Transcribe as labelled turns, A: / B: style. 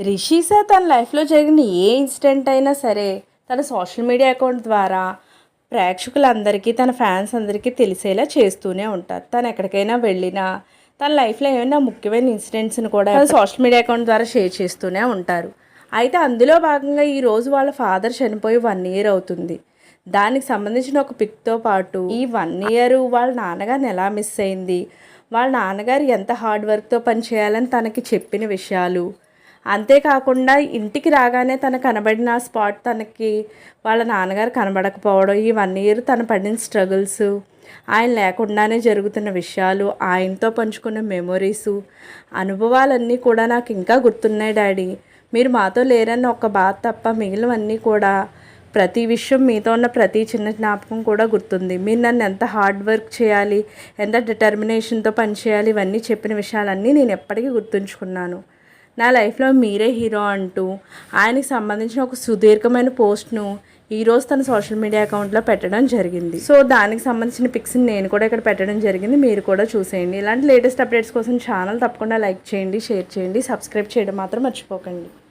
A: రిషిసా తన లైఫ్లో జరిగిన ఏ ఇన్సిడెంట్ అయినా సరే తన సోషల్ మీడియా అకౌంట్ ద్వారా ప్రేక్షకులందరికీ తన ఫ్యాన్స్ అందరికీ తెలిసేలా చేస్తూనే ఉంటారు. తను ఎక్కడికైనా వెళ్ళినా తన లైఫ్లో ఏమైనా ముఖ్యమైన ఇన్సిడెంట్స్ని కూడా తన సోషల్ మీడియా అకౌంట్ ద్వారా షేర్ చేస్తూనే ఉంటారు. అయితే అందులో భాగంగా ఈరోజు వాళ్ళ ఫాదర్ చనిపోయి వన్ ఇయర్ అవుతుంది. దానికి సంబంధించిన ఒక పిక్తో పాటు ఈ వన్ ఇయర్ వాళ్ళ నాన్నగారిని ఎలా మిస్ అయింది వాళ్ళ నాన్నగారు ఎంత హార్డ్ వర్క్తో పనిచేయాలని తనకి చెప్పిన విషయాలు అంతేకాకుండా ఇంటికి రాగానే తన కనబడిన స్పాట్ తనకి వాళ్ళ నాన్నగారు కనబడకపోవడం ఈ వన్ ఇయర్ తను పడిన స్ట్రగుల్స్ ఆయన లేకుండానే జరుగుతున్న విషయాలు ఆయనతో పంచుకున్న మెమొరీసు అనుభవాలన్నీ కూడా నాకు ఇంకా గుర్తున్నాయి డాడీ. మీరు మాతో లేరన్న ఒక బాధ తప్ప మిగిలినవన్నీ కూడా ప్రతి విషయం మీతో ఉన్న ప్రతి చిన్న జ్ఞాపకం కూడా గుర్తుంది. మీరు నన్ను ఎంత హార్డ్ వర్క్ చేయాలి ఎంత డిటర్మినేషన్తో పనిచేయాలి ఇవన్నీ చెప్పిన విషయాలన్నీ నేను ఎప్పటికీ గుర్తుంచుకున్నాను. నా లైఫ్లో మీరే హీరో అంటూ ఆయనకి సంబంధించిన ఒక సుదీర్ఘమైన పోస్ట్ను ఈరోజు తన సోషల్ మీడియా అకౌంట్లో పెట్టడం జరిగింది. సో దానికి సంబంధించిన పిక్స్ని నేను కూడా ఇక్కడ పెట్టడం జరిగింది. మీరు కూడా చూసేయండి. ఇలాంటి లేటెస్ట్ అప్డేట్స్ కోసం ఛానల్ తప్పకుండా లైక్ చేయండి షేర్ చేయండి సబ్స్క్రైబ్ చేయడం మాత్రం మర్చిపోకండి.